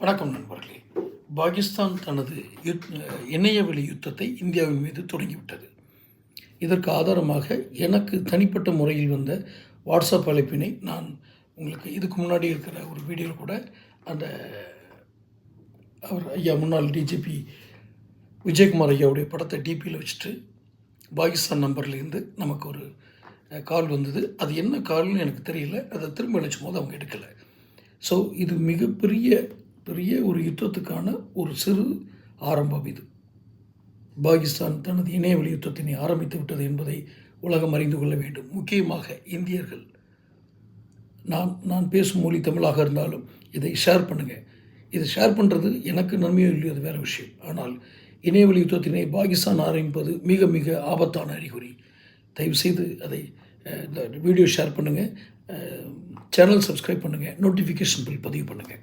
வணக்கம் நண்பர்களே. பாகிஸ்தான் தனது யுத் இணையவெளி யுத்தத்தை இந்தியாவின் மீது தொடங்கிவிட்டது. இதற்கு ஆதாரமாக எனக்கு தனிப்பட்ட முறையில் வந்த வாட்ஸ்அப் அழைப்பினை நான் உங்களுக்கு இதுக்கு முன்னாடி இருக்கிற ஒரு வீடியோவில் கூட அந்த அவர் ஐயா முன்னாள் டிஜிபி விஜயகுமார் ஐயாவுடைய படத்தை டிபியில் வச்சுட்டு பாகிஸ்தான் நம்பர்லேருந்து நமக்கு ஒரு கால் வந்தது. அது என்ன கால்னு எனக்கு தெரியல. அதை திரும்ப அழைச்சும் போது அவங்க எடுக்கலை. ஸோ இது மிகப்பெரிய பெரிய ஒரு யுத்தத்துக்கான ஒரு சிறு ஆரம்பம் இது. பாகிஸ்தான் தனது இணையவெளி யுத்தத்தினை ஆரம்பித்து விட்டது என்பதை உலகம் அறிந்து கொள்ள வேண்டும். முக்கியமாக இந்தியர்கள். நான் நான் பேசும் மொழி தமிழாக இருந்தாலும் இதை ஷேர் பண்ணுங்கள் இதை ஷேர் பண்ணுறது எனக்கு நன்மையோ இல்லையோ அது வேறு விஷயம். ஆனால் இணையவெளி யுத்தத்தினை பாகிஸ்தான் ஆரம்பிப்பது மிக மிக ஆபத்தான அறிகுறி. தயவுசெய்து அதை இந்த வீடியோ ஷேர் பண்ணுங்கள் சேனல் சப்ஸ்கிரைப் பண்ணுங்கள் நோட்டிஃபிகேஷன் பில் பதிவு பண்ணுங்கள்